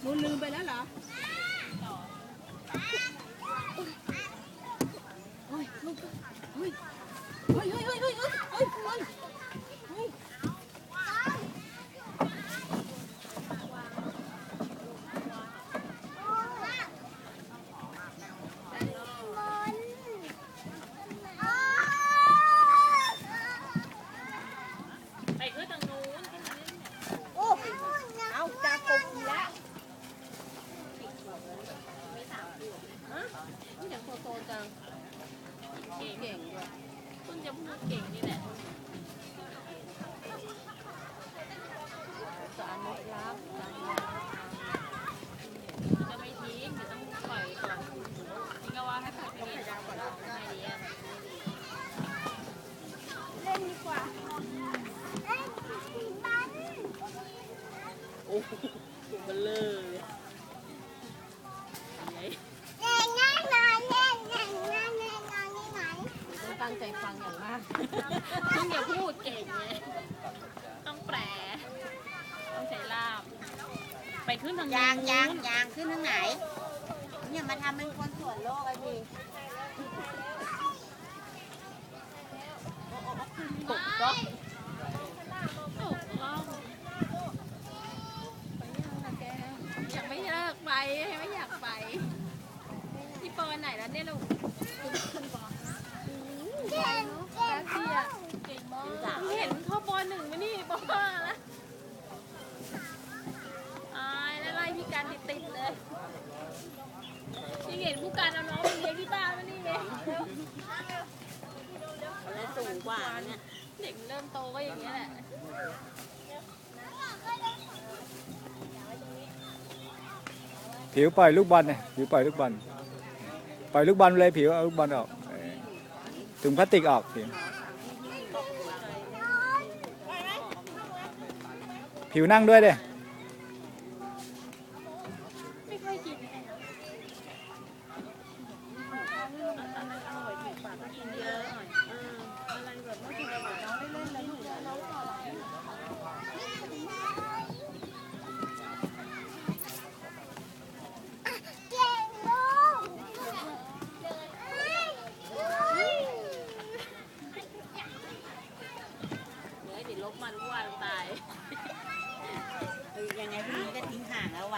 หนูลืมไปแล้วเหรอโอ้ยลูกเฮ้ยเฮ้ยเฮ้ยเฮ้ยเฮ้ยเฮ้ยเฮ้ยเฮ้ยเฮ้ย ไปขึ้นทางนู้น เอาจากกบแล้ว นี่เดี๋ยวโคโตจังเก่งเก่งด้วยคุณจะพูดเก่งนี่แหละจะอนุรักษ์จะไม่ทิ้งเดี๋ยวต้องปล่อยก่อนนี่ก็ว่าให้ปล่อยไปเองไม่ดีอะเล่นดีกว่าโอ้โหตัวเบลอเลย ต้องตั้งใจฟังอย่างมากคุณอย่าพูดเก่งไงต้องแปล ต้องใช้ล่าม ไปขึ้นทางนู้นยางยางยางขึ้นทางไหน เนี่ยมาทำเป็นคนสวนโลกไอ้พี่ตกก็ตกล่องยังไม่เลิกไป ไม่อยากไปที่ปอไหนแล้วเนี่ยลูกคุณปอแป๊บ เดียวเก่งมากเห็นเขาปอหนึ่งไหมนี่ปอห้าแล้วอายแล้วไล่พี่การติดๆเลยยังเห็นผู้การเอาน้องไปเลี้ยงที่บ้านมานี่ไงแล้วสูงกว่าเนี่ยเด็กเริ่มโตก็อย่างนี้ยแหละผิวปล่อยลูกบอลเนี่ยผิวปล่อยลูกบอลปล่อยลูกบอลเลยผิวเอาลูกบอลออกเออถุงพลาสติกออกผิว ผิวนั่งด้วยเด้ ลบมาทุกวันตายยังไงพี่ก็ทิ้งห่างแล้ว